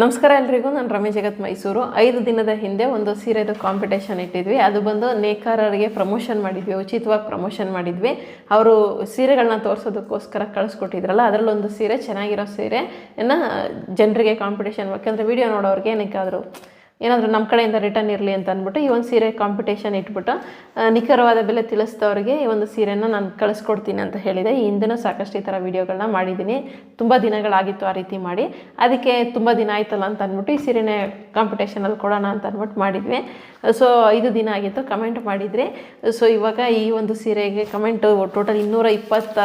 ನಮಸ್ಕಾರ ಎಲ್ರಿಗೂ, ನಾನು ರಮೇಶ್ ಜಗತ್ ಮೈಸೂರು. ಐದು ದಿನದ ಹಿಂದೆ ಒಂದು ಸೀರೆದು ಕಾಂಪಿಟೇಷನ್ ಇಟ್ಟಿದ್ವಿ. ಅದು ಬಂದು ನೇಕಾರರಿಗೆ ಪ್ರಮೋಷನ್ ಮಾಡಿದ್ವಿ, ಉಚಿತವಾಗಿ ಪ್ರಮೋಷನ್ ಮಾಡಿದ್ವಿ. ಅವರು ಸೀರೆಗಳನ್ನ ತೋರಿಸೋದಕ್ಕೋಸ್ಕರ ಕಳಿಸ್ಕೊಟ್ಟಿದ್ರಲ್ಲ, ಅದರಲ್ಲೊಂದು ಸೀರೆ, ಚೆನ್ನಾಗಿರೋ ಸೀರೆಯನ್ನು ಜನರಿಗೆ ಕಾಂಪಿಟೇಷನ್ ಯಾಕಂದರೆ ವಿಡಿಯೋ ನೋಡೋರಿಗೆ ಏನಕ್ಕಾದರೂ ಏನಾದರೂ ನಮ್ಮ ಕಡೆಯಿಂದ ರಿಟರ್ನ್ ಇರಲಿ ಅಂತ ಅಂದ್ಬಿಟ್ಟು ಈ ಒಂದು ಸೀರೆ ಕಾಂಪಿಟೇಷನ್ ಇಟ್ಬಿಟ್ಟು ನಿಖರವಾದ ಬೆಲೆ ತಿಳಿಸಿದವ್ರಿಗೆ ಈ ಒಂದು ಸೀರೆನ ನಾನು ಕಳಿಸ್ಕೊಡ್ತೀನಿ ಅಂತ ಹೇಳಿದೆ. ಈ ಹಿಂದೆನೂ ಸಾಕಷ್ಟು ಈ ಥರ ವೀಡಿಯೋಗಳನ್ನ ಮಾಡಿದ್ದೀನಿ ತುಂಬ ದಿನಗಳಾಗಿತ್ತು ಆ ರೀತಿ ಮಾಡಿ. ಅದಕ್ಕೆ ತುಂಬ ದಿನ ಆಯ್ತಲ್ಲ ಅಂತ ಅಂದ್ಬಿಟ್ಟು ಈ ಸೀರೆನೇ ಕಾಂಪಿಟೇಷನಲ್ಲಿ ಕೊಡೋಣ ಅಂತ ಅಂದ್ಬಿಟ್ಟು ಮಾಡಿದ್ವಿ. ಸೊ ಐದು ದಿನ ಆಗಿತ್ತು. ಕಮೆಂಟ್ ಮಾಡಿದರೆ ಸೊ ಇವಾಗ ಈ ಒಂದು ಸೀರೆಗೆ ಕಮೆಂಟು ಟೋಟಲ್ ಇನ್ನೂರ ಇಪ್ಪತ್ತ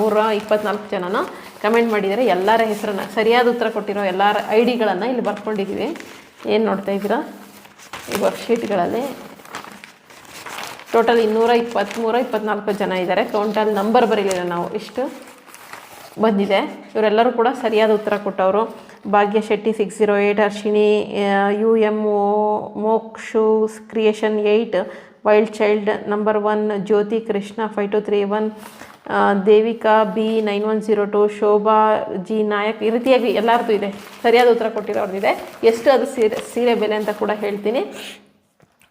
ಮೂರ ಇಪ್ಪತ್ನಾಲ್ಕು ಜನನೂ ಕಮೆಂಟ್ ಮಾಡಿದ್ದಾರೆ. ಎಲ್ಲರ ಹೆಸರನ್ನ, ಸರಿಯಾದ ಉತ್ತರ ಕೊಟ್ಟಿರೋ ಎಲ್ಲರ ಐ ಡಿಗಳನ್ನು ಇಲ್ಲಿ ಬರ್ಕೊಂಡಿದ್ದೀವಿ. ಏನು ನೋಡ್ತಾ ಇದ್ದೀರಾ? ಈ ವರ್ಕ್ಶೀಟ್ಗಳಲ್ಲಿ ಟೋಟಲ್ ಇನ್ನೂರ ಇಪ್ಪತ್ತ್ಮೂರ ಇಪ್ಪತ್ನಾಲ್ಕು ಜನ ಇದ್ದಾರೆ. ಕೌಂಟಲ್ಲಿ ನಂಬರ್ ಬರೀಲಿಲ್ಲ ನಾವು. ಇಷ್ಟು ಬಂದಿದೆ. ಇವರೆಲ್ಲರೂ ಕೂಡ ಸರಿಯಾದ ಉತ್ತರ ಕೊಟ್ಟವರು. Bhagya Shetty six zero eight Arshini U M O Mokshu creation eight wild child number one Jyothi Krishna five two three one Devika, B, nine one zero two, Shobha, G, Nayak, ಈ ರೀತಿಯಾಗಿ ಎಲ್ಲರದ್ದು ಇದೆ. ಸರಿಯಾದ ಉತ್ತರ ಕೊಟ್ಟಿರೋರ್ದಿದೆ ಎಷ್ಟು ಅದು ಸೀರೆ ಸೀರೆ ಬೆಲೆ ಅಂತ ಕೂಡ ಹೇಳ್ತೀನಿ.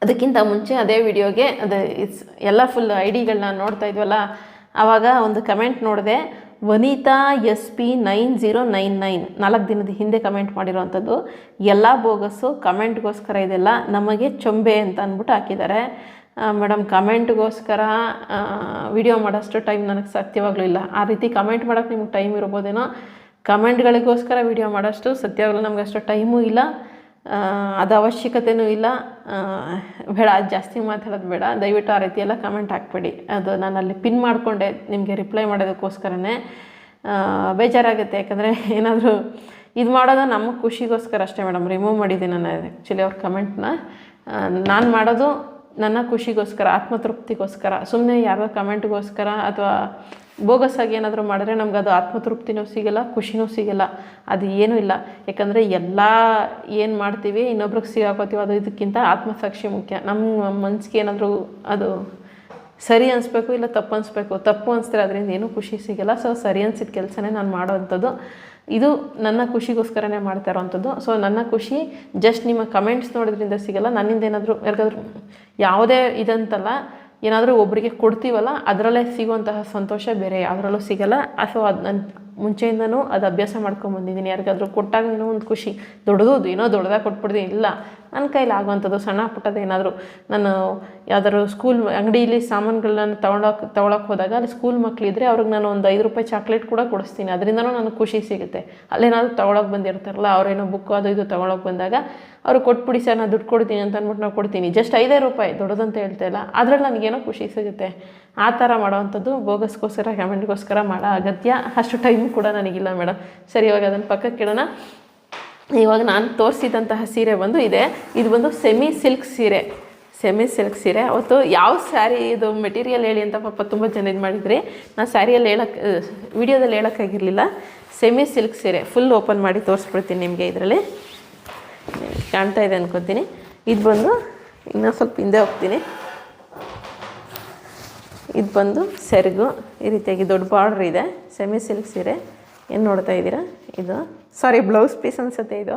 ಅದಕ್ಕಿಂತ ಮುಂಚೆ ಅದೇ ವಿಡಿಯೋಗೆ, ಅದು ಇಟ್ಸ್ ಎಲ್ಲ ಫುಲ್ ಐ ಡಿಗಳನ್ನ ನೋಡ್ತಾ ಇದ್ವಲ್ಲ, ಆವಾಗ ಒಂದು ಕಮೆಂಟ್ ನೋಡಿದೆ Vanitha S P nine zero nine nine ನಾಲ್ಕು ದಿನದ ಹಿಂದೆ ಕಮೆಂಟ್ ಮಾಡಿರೋವಂಥದ್ದು. ಎಲ್ಲ ಬೋಗಸ್ಸು ಕಮೆಂಟ್ಗೋಸ್ಕರ ಇದೆಲ್ಲ ನಮಗೆ ಚೊಂಬೆ ಅಂತ ಅಂದ್ಬಿಟ್ಟು ಹಾಕಿದ್ದಾರೆ. ಮೇಡಮ್ ಕಮೆಂಟ್ಗೋಸ್ಕರ ವಿಡಿಯೋ ಮಾಡೋಷ್ಟು ಟೈಮ್ ನನಗೆ ಸತ್ಯವಾಗ್ಲೂ ಇಲ್ಲ. ಆ ರೀತಿ ಕಮೆಂಟ್ ಮಾಡೋಕ್ಕೆ ನಿಮ್ಗೆ ಟೈಮ್ ಇರ್ಬೋದೇನೋ? ಕಮೆಂಟ್ಗಳಿಗೋಸ್ಕರ ವಿಡಿಯೋ ಮಾಡೋಷ್ಟು ಸತ್ಯವಾಗ್ಲೂ ನಮ್ಗೆ ಅಷ್ಟು ಟೈಮೂ ಇಲ್ಲ. ಅದು ಅವಶ್ಯಕತೆಯೂ ಇಲ್ಲ. ಬೇಡ, ಅದು ಜಾಸ್ತಿ ಮಾತಾಡೋದು ಬೇಡ. ದಯವಿಟ್ಟು ಆ ರೀತಿ ಎಲ್ಲ ಕಮೆಂಟ್ ಹಾಕ್ಬೇಡಿ. ಅದು ನಾನು ಅಲ್ಲಿ ಪಿನ್ ಮಾಡಿಕೊಂಡೆ ನಿಮಗೆ ರಿಪ್ಲೈ ಮಾಡೋದಕ್ಕೋಸ್ಕರನೇ. ಬೇಜಾರಾಗುತ್ತೆ. ಯಾಕಂದರೆ ಏನಾದರೂ ಇದು ಮಾಡೋದು ನಮ್ಮ ಖುಷಿಗೋಸ್ಕರ ಅಷ್ಟೇ ಮೇಡಮ್. ರಿಮೂವ್ ಮಾಡಿದ್ದೀನಿ ನಾನು. ಆ್ಯಕ್ಚುಲಿ ಅವ್ರ ಕಮೆಂಟ್ನ ನಾನು ಮಾಡೋದು ನನ್ನ ಖುಷಿಗೋಸ್ಕರ, ಆತ್ಮತೃಪ್ತಿಗೋಸ್ಕರ. ಸುಮ್ಮನೆ ಯಾರೋ ಕಮೆಂಟ್ಗೋಸ್ಕರ ಅಥವಾ ಬೋಗಸ್ಸಾಗಿ ಏನಾದರೂ ಮಾಡಿದ್ರೆ ನಮ್ಗೆ ಅದು ಆತ್ಮತೃಪ್ತಿನೂ ಸಿಗಲ್ಲ, ಖುಷಿನೂ ಸಿಗಲ್ಲ. ಅದು ಏನೂ ಇಲ್ಲ. ಯಾಕಂದರೆ ಎಲ್ಲ ಏನು ಮಾಡ್ತೀವಿ, ಇನ್ನೊಬ್ರಿಗೆ ಸಿಗಾಕೋತೀವಿ ಅದು ಇದಕ್ಕಿಂತ ಆತ್ಮಸಾಕ್ಷಿ ಮುಖ್ಯ. ನಮ್ಮ ಮನ್ಸಿಗೆ ಏನಾದರೂ ಅದು ಸರಿ ಅನಿಸ್ಬೇಕು ಇಲ್ಲ ತಪ್ಪು ಅನಿಸ್ಬೇಕು. ತಪ್ಪು ಅನಿಸಿದ್ರೆ ಅದರಿಂದ ಏನೂ ಖುಷಿ ಸಿಗಲ್ಲ. ಸೊ ಸರಿ ಅನ್ಸಿದ ಕೆಲಸನೇ ನಾನು ಮಾಡೋವಂಥದ್ದು ಇದು ನನ್ನ ಖುಷಿಗೋಸ್ಕರನೇ ಮಾಡ್ತಾ ಇರೋವಂಥದ್ದು ಸೊ ನನ್ನ ಖುಷಿ ಜಸ್ಟ್ ನಿಮ್ಮ ಕಮೆಂಟ್ಸ್ ನೋಡೋದ್ರಿಂದ ಸಿಗಲ್ಲ. ನನ್ನಿಂದ ಏನಾದರೂ ಯಾರಿಗಾದ್ರೂ ಯಾವುದೇ ಇದಂತಲ್ಲ ಏನಾದರೂ ಒಬ್ಬರಿಗೆ ಕೊಡ್ತೀವಲ್ಲ ಅದರಲ್ಲೇ ಸಿಗುವಂತಹ ಸಂತೋಷ ಬೇರೆ ಯಾವ್ದ್ರಲ್ಲೂ ಸಿಗಲ್ಲ. ಸೊ ಅದು ನನ್ನ ಮುಂಚೆಯಿಂದನೂ ಅದು ಅಭ್ಯಾಸ ಮಾಡ್ಕೊಂಬಂದಿದ್ದೀನಿ ಯಾರಿಗಾದರೂ ಕೊಟ್ಟಾಗ ಏನೋ ಒಂದು ಖುಷಿ. ದೊಡ್ಡದು ಏನೋ ದೊಡ್ಡದಾಗ ಕೊಟ್ಬಿಡ್ತೀನಿ. ಇಲ್ಲ ನನ್ನ ಕೈಲಿ ಆಗುವಂಥದ್ದು ಸಣ್ಣ ಪುಟ್ಟದ್ದು ಏನಾದರೂ. ನಾನು ಯಾವ್ದಾದ್ರು ಸ್ಕೂಲ್ ಅಂಗಡಿಯಲ್ಲಿ ಸಾಮಾನುಗಳನ್ನ ತೊಗೊಳಕ್ಕೆ ತೊಗೊಳಕ್ಕೆ ಹೋದಾಗ ಅಲ್ಲಿ ಸ್ಕೂಲ್ ಮಕ್ಕಳಿದ್ರೆ ಅವ್ರಿಗೆ ನಾನು ಒಂದು ಐದು ರೂಪಾಯಿ ಚಾಕ್ಲೇಟ್ ಕೂಡ ಕೊಡಿಸ್ತೀನಿ. ಅದರಿಂದನೂ ನನಗೆ ಖುಷಿ ಸಿಗುತ್ತೆ. ಅಲ್ಲೇನಾದರೂ ತೊಗೊಳಕ್ಕೆ ಬಂದಿರ್ತಾರಲ್ಲ, ಅವ್ರೇನೋ ಬುಕ್ ಅದು ಇದು ತೊಗೊಳಕ್ಕೆ ಬಂದಾಗ ಅವ್ರು ಕೊಟ್ಬಿಡಿ ಸರ್, ನಾನು ದುಡ್ಡು ಕೊಡ್ತೀನಿ ಅಂತ ಅಂದ್ಬಿಟ್ಟು ನಾವು ಕೊಡ್ತೀನಿ. ಜಸ್ಟ್ ಐದೇ ರೂಪಾಯಿ, ದೊಡ್ಡದಂತ ಹೇಳ್ತಾ ಇಲ್ಲ. ಅದ್ರಲ್ಲಿ ನನಗೇನೋ ಖುಷಿ ಸಿಗುತ್ತೆ. ಆ ಥರ ಮಾಡೋವಂಥದ್ದು ಬೋಗಸ್ಗೋಸ್ಕರ ಕಮೆಂಟ್ಗೋಸ್ಕರ ಮಾಡೋ ಅಗತ್ಯ ಅಷ್ಟು ಟೈಮ್ ಕೂಡ ನನಗಿಲ್ಲ ಮೇಡಮ್ ಸರಿ, ಇವಾಗ ಅದನ್ನು ಪಕ್ಕಕ್ಕೆ ಇಡೋಣ. ಇವಾಗ ನಾನು ತೋರಿಸಿದಂತಹ ಸೀರೆ ಬಂದು ಇದೆ. ಇದು ಬಂದು ಸೆಮಿ ಸಿಲ್ಕ್ ಸೀರೆ. ಸೆಮಿ ಸಿಲ್ಕ್ ಸೀರೆ. ಅವತ್ತು ಯಾವ ಸ್ಯಾರಿ ಇದು ಮೆಟೀರಿಯಲ್ ಹೇಳಿ ಅಂತ ಪಾಪ ತುಂಬ ಜನ ಇದು ಮಾಡಿದ್ರಿ. ನಾನು ಸ್ಯಾರಿಯಲ್ಲಿ ಹೇಳಕ್ಕೆ ವಿಡಿಯೋದಲ್ಲಿ ಹೇಳೋಕ್ಕಾಗಿರಲಿಲ್ಲ ಸೆಮಿ ಸಿಲ್ಕ್ ಸೀರೆ. ಫುಲ್ ಓಪನ್ ಮಾಡಿ ತೋರಿಸ್ಬಿಡ್ತೀನಿ ನಿಮಗೆ ಇದರಲ್ಲಿ. ಕಾಣ್ತಾ ಇದೆ ಅನ್ಕೊತೀನಿ. ಇದು ಬಂದು ಇನ್ನೂ ಸ್ವಲ್ಪ ಹಿಂದೆ ಹೋಗ್ತೀನಿ. ಇದು ಬಂದು ಸೆರಗು, ಈ ರೀತಿಯಾಗಿ ದೊಡ್ಡ ಬಾರ್ಡ್ರ್ ಇದೆ, ಸೆಮಿ ಸಿಲ್ಕ್ ಸೀರೆ ಏನು ನೋಡ್ತಾ ಇದ್ದೀರಾ? ಇದು ಸಾರಿ ಬ್ಲೌಸ್ ಪೀಸ್ ಅನ್ಸುತ್ತೆ ಇದು.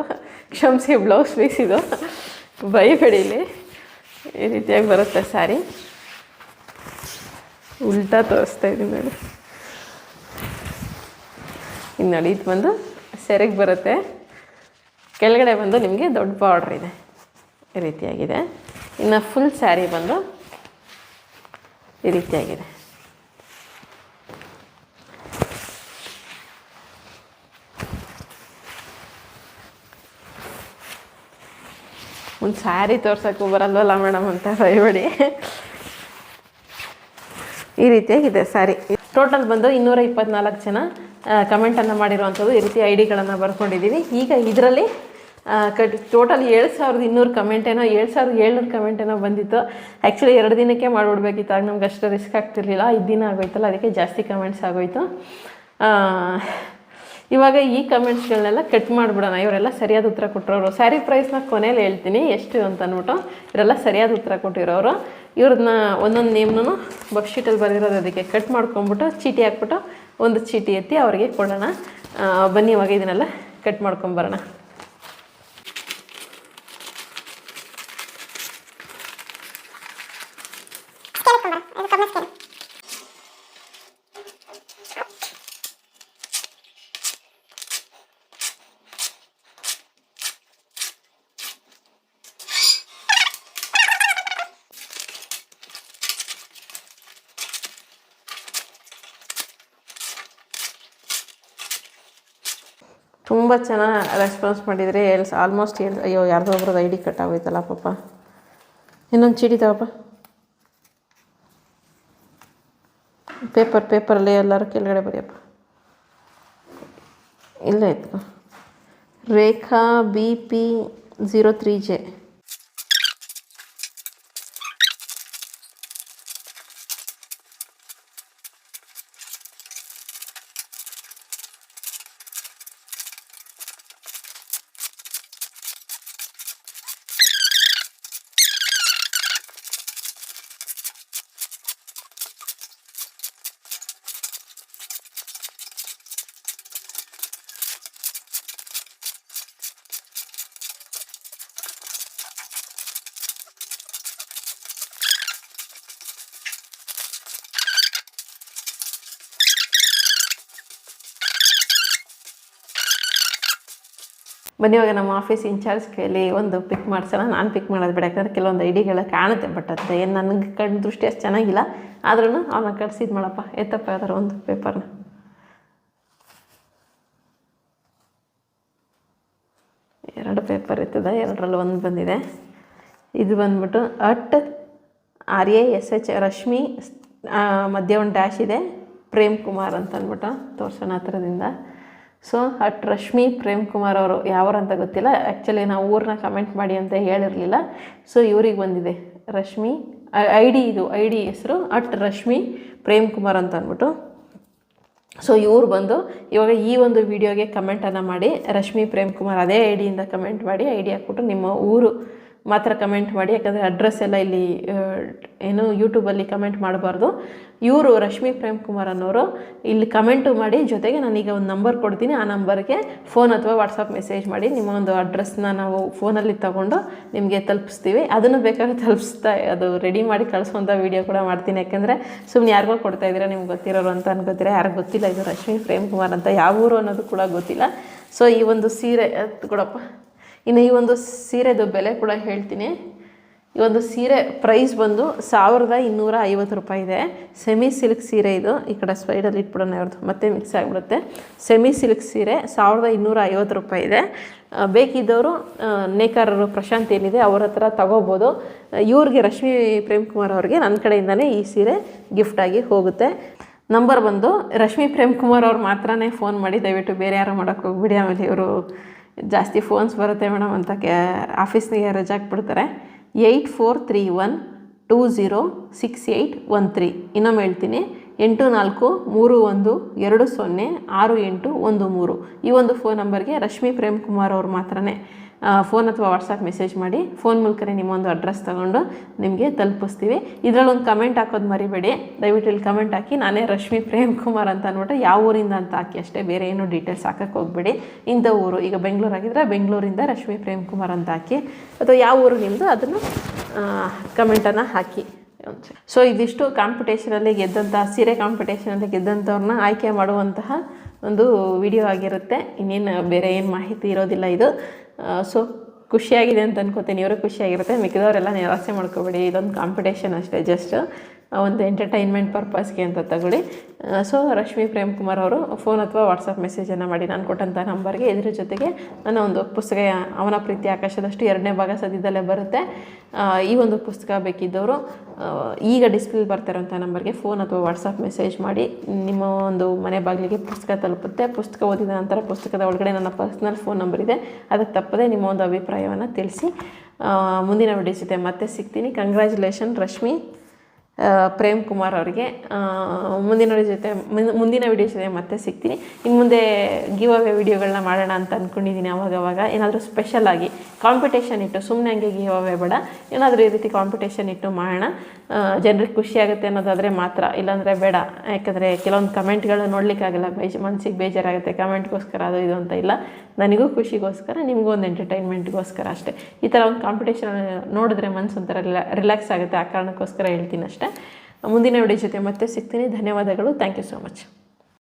ಕ್ಷಮಿಸಿ ಬ್ಲೌಸ್ ಪೀಸ್ ಇದು. ಬೈಬೇಡಿ ಇಲ್ಲಿ ಈ ರೀತಿಯಾಗಿ ಬರುತ್ತೆ ಸ್ಯಾರಿ ಉಲ್ಟಾ ತೋರಿಸ್ತಾ ಇದ್ದೀನಿ ನೋಡಿ. ಇನ್ನು ನೋಡಿ, ಇದು ಬಂದು ಸೆರೆಗೆ ಬರುತ್ತೆ. ಕೆಳಗಡೆ ಬಂದು ನಿಮಗೆ ದೊಡ್ಡ ಬಾರ್ಡ್ರ್ ಇದೆ. ಈ ರೀತಿಯಾಗಿದೆ. ಇನ್ನು ಫುಲ್ ಸ್ಯಾರಿ ಬಂದು ಈ ರೀತಿಯಾಗಿದೆ ಒಂದು ಸ್ಯಾರಿ ತೋರ್ಸೋಕ್ಕೂ ಬರಲ್ವಲ್ಲ ಮೇಡಮ್ ಅಂತ ಭಯಬೇಡಿ ಈ ರೀತಿಯಾಗಿದೆ ಸ್ಯಾರಿ ಟೋಟಲ್ ಬಂದು ಇನ್ನೂರ ಇಪ್ಪತ್ನಾಲ್ಕು ಜನ ಕಮೆಂಟನ್ನು ಮಾಡಿರುವಂಥದ್ದು ಈ ರೀತಿ ಐ ಡಿಗಳನ್ನು ಬರ್ಕೊಂಡಿದ್ದೀವಿ. ಈಗ ಇದರಲ್ಲಿ ಕಟ್ ಟೋಟಲ್ ಏಳು ಸಾವಿರದ ಇನ್ನೂರು ಕಮೆಂಟ್ ಏನೋ, ಏಳು ಸಾವಿರದ ಏಳ್ನೂರು ಕಮೆಂಟ್ ಏನೋ ಬಂದಿತ್ತು. ಆ್ಯಕ್ಚುಲಿ ಎರಡು ದಿನಕ್ಕೆ ಮಾಡಿಬಿಡ್ಬೇಕಿತ್ತು, ಆಗ ನಮ್ಗೆ ಅಷ್ಟು ರಿಸ್ಕ್ ಆಗ್ತಿರ್ಲಿಲ್ಲ. ಐದು ದಿನ ಆಗೋಯ್ತಲ್ಲ, ಅದಕ್ಕೆ ಜಾಸ್ತಿ ಕಮೆಂಟ್ಸ್ ಆಗೋಯ್ತು. ಇವಾಗ ಈ ಕಮೆಂಟ್ಸ್ಗಳನ್ನೆಲ್ಲ ಕಟ್ ಮಾಡಿಬಿಡೋಣ. ಇವರೆಲ್ಲ ಸರಿಯಾದ ಉತ್ತರ ಕೊಟ್ಟಿರೋರು. ಸ್ಯಾರಿ ಪ್ರೈಸ್ನ ಕೊನೆಯಲ್ಲಿ ಹೇಳ್ತೀನಿ, ಎಷ್ಟು ಅಂತ ಅಂದ್ಬಿಟ್ಟು. ಇವರೆಲ್ಲ ಸರಿಯಾದ ಉತ್ತರ ಕೊಟ್ಟಿರೋರು. ಇವ್ರನ್ನ ಒಂದೊಂದು ನೇಮ್ನೂ ಬಕ್ಶೀಟಲ್ಲಿ ಬರೆದಿರೋದು ಅದಕ್ಕೆ ಕಟ್ ಮಾಡ್ಕೊಂಬಿಟ್ಟು, ಚೀಟಿ ಹಾಕ್ಬಿಟ್ಟು, ಒಂದು ಚೀಟಿ ಎತ್ತಿ ಅವರಿಗೆ ಕೊಡೋಣ. ಬನ್ನಿ, ಇವಾಗ ಇದನ್ನೆಲ್ಲ ಕಟ್ ಮಾಡ್ಕೊಂಬರೋಣ. ಇಟ್ಕೊಂಡ್ರೆ ಇದು ಕಬ್ಬಿಸ್ಕೇನು ತುಂಬ ಚೆನ್ನಾಗಿ ರೆಸ್ಪಾನ್ಸ್ ಮಾಡಿದರೆ ಎಲ್ಸ್ ಆಲ್ಮೋಸ್ಟ್ ಎಲ್ಸ್ ಅಯ್ಯೋ, ಯಾರ್ದೋ ಒಬ್ರದ್ದು ಐ ಡಿ ಕಟ್ ಆಗೋಯ್ತಲ್ಲ ಪಾಪ. ಇನ್ನೊಂದು ಚೀಟಿ ತಗೋಪ್ಪ. ಪೇಪರ್ ಪೇಪರಲ್ಲಿ ಎಲ್ಲರೂ ಕೆಳಗಡೆ ಬರೆಯಪ್ಪ. ಇಲ್ಲೇ ಇತ್ತು Rekha B P zero three J. ಬನ್ನಿ ನಮ್ಮ ಆಫೀಸ್ ಇನ್ಚಾರ್ಜ್ ಕೈಲಿ ಒಂದು ಪಿಕ್ ಮಾಡ್ಸೋಣ. ನಾನು ಪಿಕ್ ಮಾಡೋದು ಬೇಡ, ಯಾಕಂದ್ರೆ ಕೆಲವೊಂದು ಐಡಿಗಳು ಕಾಣುತ್ತೆ ಬಟ್ ಅದು ಏನು ನನಗೆ ಕಣ್ಣು ದೃಷ್ಟಿ ಅಷ್ಟು ಚೆನ್ನಾಗಿಲ್ಲ. ಆದ್ರೂ ಅವನ್ನ ಕಟ್ಸಿದ್ದು ಮಾಡಪ್ಪ. ಎತ್ತಪ್ಪ ಯಾವ್ದಾರು ಒಂದು ಪೇಪರ್ನ ಎರಡು ಪೇಪರ್ ಇರ್ತದೆ, ಎರಡರಲ್ಲಿ ಒಂದು ಬಂದಿದೆ. ಇದು ಬಂದ್ಬಿಟ್ಟು at R A S H Rashmi ಮಧ್ಯ ಒಂದು ಡ್ಯಾಶ್ ಇದೆ. ಪ್ರೇಮ್ ಕುಮಾರ್ ಅಂತ ಅಂದ್ಬಿಟ್ಟು ತೋರ್ಸೋಣ ಹತ್ರದಿಂದ. ಸೊ ಅಟ್ ರಶ್ಮಿ ಪ್ರೇಮ್ ಕುಮಾರ್ ಅವರು ಯಾವ್ರು ಅಂತ ಗೊತ್ತಿಲ್ಲ. ಆ್ಯಕ್ಚುಲಿ ನಾವು ಊರನ್ನ ಕಮೆಂಟ್ ಮಾಡಿ ಅಂತ ಹೇಳಿರಲಿಲ್ಲ. ಸೊ ಇವ್ರಿಗೆ ಬಂದಿದೆ. ರಶ್ಮಿ ಐ ಡಿ ಇದು. ಐ ಡಿ ಹೆಸರು ಅಟ್ ರಶ್ಮಿ ಪ್ರೇಮ್ ಕುಮಾರ್ ಅಂತ ಅಂದ್ಬಿಟ್ಟು. ಸೊ ಇವ್ರು ಬಂದು ಇವಾಗ ಈ ಒಂದು ವಿಡಿಯೋಗೆ ಕಮೆಂಟನ್ನು ಮಾಡಿ, ರಶ್ಮಿ ಪ್ರೇಮ್ ಕುಮಾರ್ ಅದೇ ಐ ಡಿಯಿಂದ ಕಮೆಂಟ್ ಮಾಡಿ ಐ ಡಿ ನಿಮ್ಮ ಊರು ಮಾತ್ರ ಕಮೆಂಟ್ ಮಾಡಿ, ಯಾಕಂದರೆ ಅಡ್ರೆಸ್ ಎಲ್ಲ ಇಲ್ಲಿ ಏನು ಯೂಟ್ಯೂಬಲ್ಲಿ ಕಮೆಂಟ್ ಮಾಡಬಾರ್ದು. ಇವರು ರಶ್ಮಿ ಪ್ರೇಮ್ ಕುಮಾರ್ ಅನ್ನೋರು, ಇಲ್ಲಿ ಕಮೆಂಟು ಮಾಡಿ, ಜೊತೆಗೆ ನಾನೀಗ ಒಂದು ನಂಬರ್ ಕೊಡ್ತೀನಿ. ಆ ನಂಬರ್ಗೆ ಫೋನ್ ಅಥವಾ ವಾಟ್ಸಪ್ ಮೆಸೇಜ್ ಮಾಡಿ, ನಿಮ್ಮ ಒಂದು ಅಡ್ರೆಸ್ನ ನಾವು ಫೋನಲ್ಲಿ ತಗೊಂಡು ನಿಮಗೆ ತಲುಪಿಸ್ತೀವಿ. ಅದನ್ನು ಬೇಕಾದ್ರೆ ತಲುಪಿಸ್ತಾ, ಅದು ರೆಡಿ ಮಾಡಿ ಕಳಿಸುವಂಥ ವೀಡಿಯೋ ಕೂಡ ಮಾಡ್ತೀನಿ. ಯಾಕೆಂದರೆ ಸುಮ್ಮನೆ ಯಾರಿಗೋ ಕೊಡ್ತಾ ಇದ್ದೀರಾ ನಿಮ್ಗೆ ಗೊತ್ತಿರೋರು ಅಂತ ಅನ್ಕೋತೀರಾ? ಯಾರಿಗೂ ಗೊತ್ತಿಲ್ಲ ಇದು ರಶ್ಮಿ ಪ್ರೇಮ್ ಕುಮಾರ್ ಅಂತ. ಯಾವ ಊರು ಅನ್ನೋದು ಕೂಡ ಗೊತ್ತಿಲ್ಲ. ಸೊ ಈ ಒಂದು ಸೀರೆ ಕೊಡಪ್ಪ. ಇನ್ನು ಈ ಒಂದು ಸೀರೆದು ಬೆಲೆ ಕೂಡ ಹೇಳ್ತೀನಿ. ಈ ಒಂದು ಸೀರೆ ಪ್ರೈಸ್ ಬಂದು ಸಾವಿರದ ಇನ್ನೂರ ಐವತ್ತು ರೂಪಾಯಿ ಇದೆ. ಸೆಮಿ ಸಿಲ್ಕ್ ಸೀರೆ ಇದು. ಈ ಕಡೆ ಸ್ಪೈಡಲ್ಲಿ ಇಟ್ಬಿಡೋಣ ಅವ್ರದ್ದು ಮತ್ತೆ ಮಿಕ್ಸ್ ಆಗಿಬಿಡುತ್ತೆ. ಸೆಮಿ ಸಿಲ್ಕ್ ಸೀರೆ ಸಾವಿರದ ಇನ್ನೂರ ಐವತ್ತು ರೂಪಾಯಿ ಇದೆ. ಬೇಕಿದ್ದವರು ನೇಕಾರರು ಪ್ರಶಾಂತ್ ಏನಿದೆ ಅವ್ರ ಹತ್ರ ತಗೋಬೋದು. ಇವ್ರಿಗೆ ರಶ್ಮಿ ಪ್ರೇಮ್ ಕುಮಾರ್ ಅವ್ರಿಗೆ ನನ್ನ ಕಡೆಯಿಂದನೇ ಈ ಸೀರೆ ಗಿಫ್ಟಾಗಿ ಹೋಗುತ್ತೆ. ನಂಬರ್ ಬಂದು ರಶ್ಮಿ ಪ್ರೇಮ್ ಕುಮಾರ್ ಅವ್ರು ಮಾತ್ರನೇ ಫೋನ್ ಮಾಡಿ ದಯವಿಟ್ಟು ಬೇರೆ ಯಾರು ಮಾಡೋಕ್ಕೆ ಹೋಗ್ಬಿಡಿ. ಆಮೇಲೆ ಇವರು ಜಾಸ್ತಿ ಫೋನ್ಸ್ ಬರುತ್ತೆ ಮೇಡಮ್ ಅಂತ ಕ್ಯಾ ಆಫೀಸ್ನಿಗೆ ರಜೆ ಹಾಕ್ಬಿಡ್ತಾರೆ. Eight four three one two zero six eight one three. ಇನ್ನೊಮ್ಮೆ ಹೇಳ್ತೀನಿ. ಎಂಟು ನಾಲ್ಕು ಮೂರು ಒಂದು ಎರಡು ಸೊನ್ನೆ ಆರು ಎಂಟು ಒಂದು ಮೂರು. ಈ ಒಂದು ಫೋನ್ ನಂಬರ್ಗೆ ರಶ್ಮಿ ಪ್ರೇಮ್ ಕುಮಾರ್ ಅವ್ರು ಮಾತ್ರನೇ. ಫೋನ್ ಅಥವಾ ವಾಟ್ಸಪ್ ಮೆಸೇಜ್ ಮಾಡಿ ಫೋನ್ ಮೂಲಕನೇ ನಿಮ್ಮ ಒಂದು ಅಡ್ರೆಸ್ ತೊಗೊಂಡು ನಿಮಗೆ ತಲುಪಿಸ್ತೀವಿ. ಇದರಲ್ಲಿ ಒಂದು ಕಮೆಂಟ್ ಹಾಕೋದು ಮರಿಬೇಡಿ. ದಯವಿಟ್ಟು ಇಲ್ಲಿ ಕಮೆಂಟ್ ಹಾಕಿ. ನಾನೇ ರಶ್ಮಿ ಪ್ರೇಮ್ ಕುಮಾರ್ ಅಂತ ಅಂದ್ಬಿಟ್ಟು ಯಾವ ಊರಿಂದ ಅಂತ ಹಾಕಿ. ಅಷ್ಟೇ ಬೇರೆ ಏನು ಡೀಟೇಲ್ಸ್ ಹಾಕಕ್ಕೆ ಹೋಗ್ಬೇಡಿ. ಇಂಥ ಊರು, ಈಗ ಬೆಂಗಳೂರು ಆಗಿದ್ರೆ ಬೆಂಗಳೂರಿಂದ ರಶ್ಮಿ ಪ್ರೇಮ್ ಕುಮಾರ್ ಅಂತ ಹಾಕಿ. ಅಥವಾ ಯಾವ ಊರು ನಿಮ್ಮದು ಅದನ್ನು ಕಮೆಂಟನ್ನು ಹಾಕಿ. ಸೊ ಇದಿಷ್ಟು ಕಾಂಪಿಟೇಷನಲ್ಲಿ ಗೆದ್ದಂತಹ ಸೀರೆ ಕಾಂಪಿಟೇಷನಲ್ಲಿ ಗೆದ್ದಂಥವ್ರನ್ನ ಆಯ್ಕೆ ಮಾಡುವಂತಹ ಒಂದು ವಿಡಿಯೋ ಆಗಿರುತ್ತೆ. ಇನ್ನೇನು ಬೇರೆ ಏನು ಮಾಹಿತಿ ಇರೋದಿಲ್ಲ ಇದು. ಸೊ ಖುಷಿಯಾಗಿದೆ ಅಂತ ಅನ್ಕೋತೀನಿ. ಇವರು ಖುಷಿಯಾಗಿರುತ್ತೆ. ಮಿಕ್ಕಿದವರೆಲ್ಲ ನಿರಾಸೆ ಮಾಡ್ಕೋಬೇಡಿ. ಇದೊಂದು ಕಾಂಪಿಟೇಷನ್ ಅಷ್ಟೇ ಜಸ್ಟ್ ಒಂದು ಎಂಟರ್ಟೈನ್ಮೆಂಟ್ ಪರ್ಪಸ್ಗೆ ಅಂತ ತಗೊಳ್ಳಿ. ಸೊ ರಶ್ಮಿ ಪ್ರೇಮ್ ಕುಮಾರ್ ಅವರು ಫೋನ್ ಅಥವಾ ವಾಟ್ಸಪ್ ಮೆಸೇಜನ್ನು ಮಾಡಿ ನಾನು ಕೊಟ್ಟಂಥ ನಂಬರ್ಗೆ ಇದರ ಜೊತೆಗೆ ನನ್ನ ಒಂದು ಪುಸ್ತಕ ಅವನ ಪ್ರೀತಿ ಆಕಾಶದಷ್ಟು ಎರಡನೇ ಭಾಗ ಸದ್ಯದಲ್ಲೇ ಬರುತ್ತೆ. ಈ ಒಂದು ಪುಸ್ತಕ ಬೇಕಿದ್ದವರು ಈಗ ಡಿಸ್ಪ್ಲೇ ಬರ್ತಿರೋಂಥ ನಂಬರ್ಗೆ ಫೋನ್ ಅಥವಾ ವಾಟ್ಸಪ್ ಮೆಸೇಜ್ ಮಾಡಿ. ನಿಮ್ಮ ಒಂದು ಮನೆ ಬಾಗಿಲಿಗೆ ಪುಸ್ತಕ ತಲುಪುತ್ತೆ. ಪುಸ್ತಕ ಓದಿದ ನಂತರ ಪುಸ್ತಕದ ಒಳಗಡೆ ನನ್ನ ಪರ್ಸ್ನಲ್ ಫೋನ್ ನಂಬರ್ ಇದೆ. ಅದಕ್ಕೆ ತಪ್ಪದೆ ನಿಮ್ಮ ಒಂದು ಅಭಿಪ್ರಾಯವನ್ನು ತಿಳಿಸಿ. ಮುಂದಿನ ವಿಡಿಯೋ ಜೊತೆ ಮತ್ತೆ ಸಿಗ್ತೀನಿ. ಕಂಗ್ರ್ಯಾಚುಲೇಷನ್ ರಶ್ಮಿ. ಪ್ರೇಮ್ ಕುಮಾರ್ ಅವರಿಗೆ. ಮುಂದಿನ ಜೊತೆ, ಮುಂದ್- ಮುಂದಿನ ವಿಡಿಯೋ ಜೊತೆ ಮತ್ತೆ ಸಿಗ್ತೀನಿ. ಇನ್ನು ಮುಂದೆ ಗಿವ್ ಅವೇ ವಿಡಿಯೋಗಳನ್ನ ಮಾಡೋಣ ಅಂತ ಅಂದ್ಕೊಂಡಿದ್ದೀನಿ ಅವಾಗ ಅವಾಗ. ಏನಾದರೂ ಸ್ಪೆಷಲ್ ಆಗಿ ಕಾಂಪಿಟೇಷನ್ ಇಟ್ಟು ಸುಮ್ಮನೆ ಹಂಗೆ ಗಿವ್ ಅವೇ ಬೇಡ. ಏನಾದರೂ ಈ ರೀತಿ ಕಾಂಪಿಟೇಷನ್ ಇಟ್ಟು ಮಾಡೋಣ. ಜನರಿಗೆ ಖುಷಿಯಾಗುತ್ತೆ ಅನ್ನೋದಾದರೆ ಮಾತ್ರ. ಇಲ್ಲಾಂದರೆ ಬೇಡ. ಯಾಕಂದರೆ ಕೆಲವೊಂದು ಕಮೆಂಟ್ಗಳು ನೋಡಲಿಕ್ಕಾಗಲ್ಲ. ಬೇಜ್ ಮನಸ್ಸಿಗೆ ಬೇಜಾರಾಗುತ್ತೆ. ಕಮೆಂಟ್ಗೋಸ್ಕರ ಅದು ಇದು ಅಂತ ಇಲ್ಲ. ನನಗೂ ಖುಷಿಗೋಸ್ಕರ, ನಿಮಗೂ ಒಂದು ಎಂಟರ್ಟೈನ್ಮೆಂಟ್ಗೋಸ್ಕರ ಅಷ್ಟೇ. ಈ ಥರ ಒಂದು ಕಾಂಪಿಟೇಷನ್ ನೋಡಿದ್ರೆ ಮನಸ್ಸು ಒಂಥರ ರಿಲ್ಯಾಕ್ಸ್ ಆಗುತ್ತೆ. ಆ ಕಾರಣಕ್ಕೋಸ್ಕರ ಹೇಳ್ತೀನಿ ಅಷ್ಟೇ. ಮುಂದಿನ ವಿಡಿಯೋ ಜೊತೆ ಮತ್ತೆ ಸಿಗ್ತೀನಿ. ಧನ್ಯವಾದಗಳು. Thank you so much